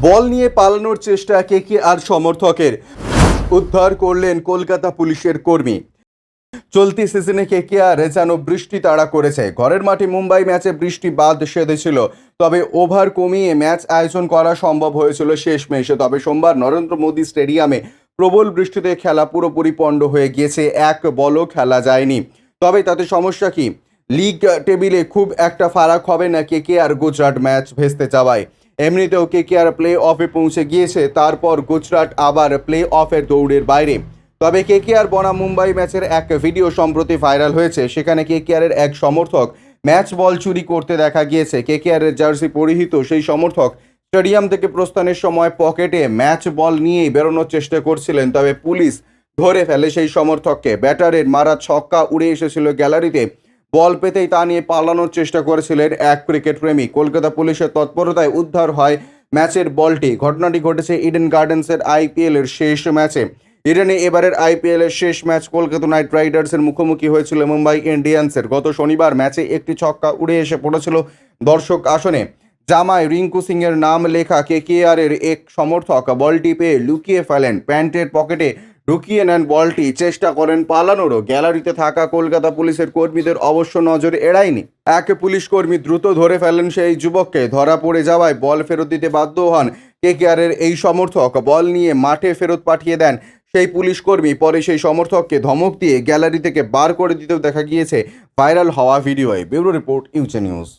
বল নিয়ে পালানোর চেষ্টা কে কে আর সমর্থকের? উদ্ধার করলেন কলকাতা পুলিশের কর্মী। চলতি সিজনে কে কে আর যেন বৃষ্টি তাড়া করেছে। ঘরের মাঠে মুম্বাই ম্যাচে বৃষ্টি বাদ সেধেছিল। তবে ওভার কমিয়ে ম্যাচ আয়োজন করা সম্ভব হয়েছিল শেষ মেশে তবে সোমবার নরেন্দ্র মোদী স্টেডিয়ামে প্রবল বৃষ্টিতে খেলা পুরোপুরি পণ্ড হয়ে গিয়েছে। এক বলও খেলা যায়নি। তবে তাতে সমস্যা কি? লিগ টেবিলে খুব একটা ফারাক হবে না কে কে আর গুজরাট ম্যাচ ভেস্তে যাওয়ায়। এমনিতেও কে কে আর প্লে অফে পৌঁছে গিয়েছে, তারপর গুজরাট আবার প্লে অফের দৌড়ের বাইরে। তবে কে কে আর বনাম মুম্বাই ম্যাচের এক ভিডিও সম্প্রতি ভাইরাল হয়েছে, সেখানে কে কে আরের এক সমর্থক ম্যাচ বল চুরি করতে দেখা গিয়েছে। কে কে আরের জার্সি পরিহিত সেই সমর্থক স্টেডিয়াম থেকে প্রস্থানের সময় পকেটে ম্যাচ বল নিয়েই বেরোনোর চেষ্টা করছিলেন, তবে পুলিশ ধরে ফেলে সেই সমর্থককে। ব্যাটারের মারা ছক্কা উড়ে এসেছিল গ্যালারিতে। বল পেতেই তা নিয়ে পালানোর চেষ্টা করেছিলেন এক ক্রিকেট প্রেমী। কলকাতা পুলিশের তৎপরতায় উদ্ধার হয় ম্যাচের বলটি। ঘটনাটি ঘটেছে ইডেন গার্ডেন্সের আইপিএল এর শেষ ম্যাচে। ইডেনে এবারের আইপিএল এর শেষ ম্যাচ কলকাতা নাইট রাইডার্সের মুখোমুখি হয়েছিল মুম্বাই ইন্ডিয়ান্সের। গত শনিবার ম্যাচে একটি ছক্কা উড়ে এসে পড়েছিল দর্শক আসনে। জামায় রিঙ্কু সিং এর নাম লেখা কে কে এর এক সমর্থক বলটি পেয়ে লুকিয়ে ফেলেন। প্যান্টের পকেটে ঢুকিয়ে নেন বলটি। চেষ্টা করেন পালানোরও। গ্যালারিতে থাকা কলকাতা পুলিশের কর্মীদের অবশ্য নজর এড়ায়নি। এক পুলিশ কর্মী দ্রুত ধরে ফেলেন সেই যুবককে। ধরা পড়ে যাওয়ায় বল ফেরত দিতে বাধ্য হন কে কে এই সমর্থক। বল নিয়ে মাঠে ফেরত পাঠিয়ে দেন সেই পুলিশ কর্মী। পরে সেই সমর্থককে ধমক দিয়ে গ্যালারি থেকে বার করে দিতেও দেখা গিয়েছে। ভাইরাল হওয়া ভিডিওয়ে ব্যুরো রিপোর্ট ইউচে নিউজ।